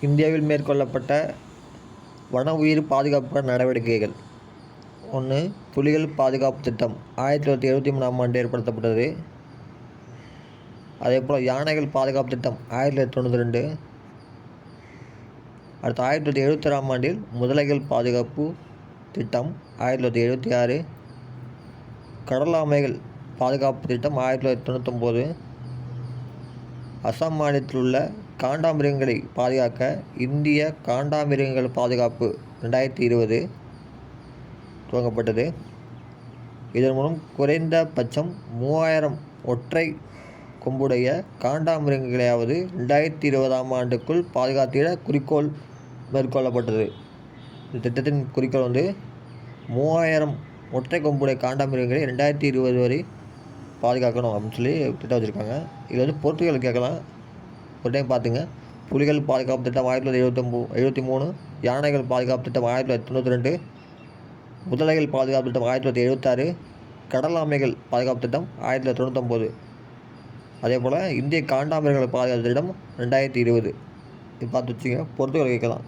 இந்தியாவில் மேற்கொள்ளப்பட்ட வன உயிர் பாதுகாப்பு நடவடிக்கைகள். ஒன்று புலிகள் பாதுகாப்பு திட்டம். ஆயிரத்தி தொள்ளாயிரத்தி எழுபத்தி மூணாம் ஆண்டு ஏற்படுத்தப்பட்டது. அதே போல் யானைகள் பாதுகாப்பு திட்டம் ஆயிரத்தி தொள்ளாயிரத்தி தொண்ணூற்றி ரெண்டு. அடுத்து ஆயிரத்தி தொள்ளாயிரத்தி எழுபத்தாறாம் ஆண்டில் முதலைகள் பாதுகாப்பு திட்டம் ஆயிரத்தி தொள்ளாயிரத்தி எழுபத்தி ஆறு. கடலாமைகள் பாதுகாப்பு திட்டம் ஆயிரத்தி தொள்ளாயிரத்தி தொண்ணூத்தொம்போது. அசாம் மாநிலத்தில் உள்ள காண்டாமிருகங்களை பாதுகாக்க இந்திய காண்டாமிருகங்கள் பாதுகாப்பு ரெண்டாயிரத்தி இருபது துவங்கப்பட்டது. இதன் மூலம் குறைந்தபட்சம் மூவாயிரம் ஒற்றை கொம்புடைய காண்டாமிருகங்களையாவது ரெண்டாயிரத்தி இருபதாம் ஆண்டுக்குள் பாதுகாத்திட குறிக்கோள் மேற்கொள்ளப்பட்டது. இந்த திட்டத்தின் குறிக்கோள் வந்து மூவாயிரம் ஒற்றை கொம்புடைய காண்டாமிருகங்களை ரெண்டாயிரத்தி இருபது வரை பாதுகாக்கணும் அப்படின்னு சொல்லி திட்டம் வச்சுருக்காங்க. இது வந்து போர்த்துகல் கேட்கலாம். ஒரு டைம் பார்த்துங்க. புலிகள் பாதுகாப்பு திட்டம் ஆயிரத்தி தொள்ளாயிரத்தி எழுபத்தொம்போ எழுபத்தி மூணு யானைகள் பாதுகாப்பு திட்டம் ஆயிரத்தி தொள்ளாயிரத்தி தொண்ணூற்றி ரெண்டு முதலைகள் பாதுகாப்பு திட்டம் ஆயிரத்தி தொள்ளாயிரத்தி எழுபத்தாறு கடல் ஆமைகள் பாதுகாப்பு திட்டம் ஆயிரத்தி தொள்ளாயிரத்தி தொண்ணூத்தொம்பது. அதே போல் இந்திய காண்டாமிருகங்கள் பாதுகாப்பு திட்டம் ரெண்டாயிரத்தி இருபது. இது பார்த்து வச்சுங்க பொறுத்துகள் கேட்கலாம்